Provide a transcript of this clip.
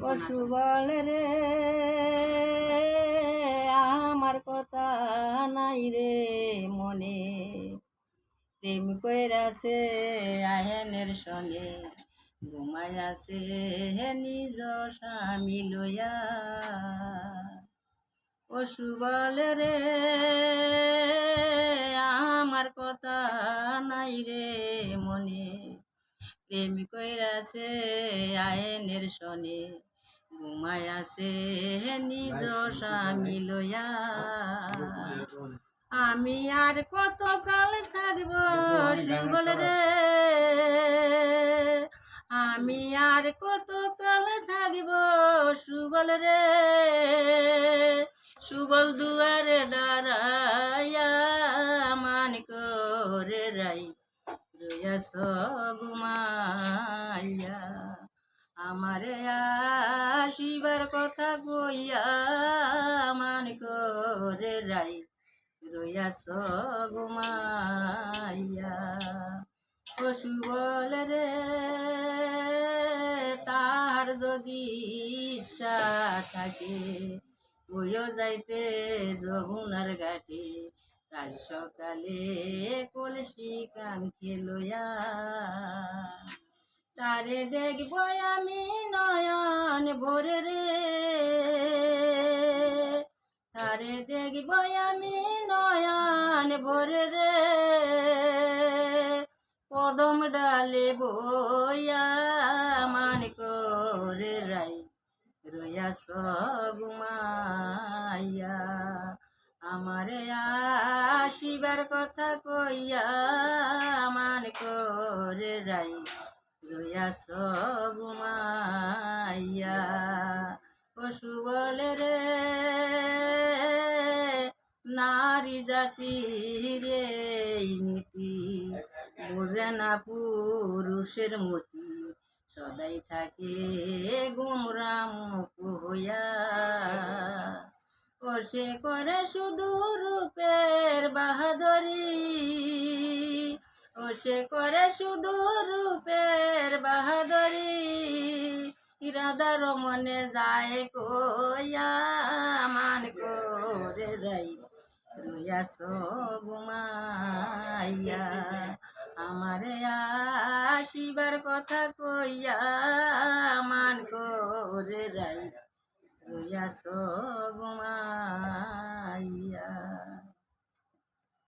পশু বলে রে, আমার কথা নাই রে মনে। প্রেম কইরাছে আহেনের সনে ঘুমাই আছে নিজ স্বামী লইয়া। পশু বলে রে, আমার কথা নাই রে মনে। প্রেম কইরাছে আয়েনের সনে ঘুমায় আছে নিজ স্বামী লয়া আমি আর কত কাল থাকব সুবল রে? আমি আর কত কাল থাকব সুবল রে? সুবল দুয়ারে দাঁড়াইয়া মান করে রাই সগুমাইয়া আমারে আসিবার কথা কইয়া মান করে রাই রইয়া সগুমাইয়া পশু বলে রে, তার যদি ইচ্ছা থাকে, বইও যাইতে যমুনার ঘাটে। কাল সকালে কলসি কান খেলোয়া। তারে দেখব আমি নয়ন ভরে রে। তারে দেখব আমি নয়ন ভরে রে। কদম ডালে বইয়া মান করে রাই রয়া সব সগুমাইয়া আমারে আসিবার কথা কইয়া মান করে রাই রইয়া সগুমাইয়া পশু বলে রে, নারী জাতি রে নীতি বোঝে না পুরুষের মতি। সদাই থাকে গুমরা মুখ হইয়া সে করে শুধু রূপের বাহাদুরি। ও সে করে শুধু রূপের বাহাদুরি। ইরাদার মনে যায় কইয়া মান করে রাই রইয়া সগুমাইয়া আমারে আসিবার কথা কইয়া মান করে রাই। রইয়া সগুমাইয়া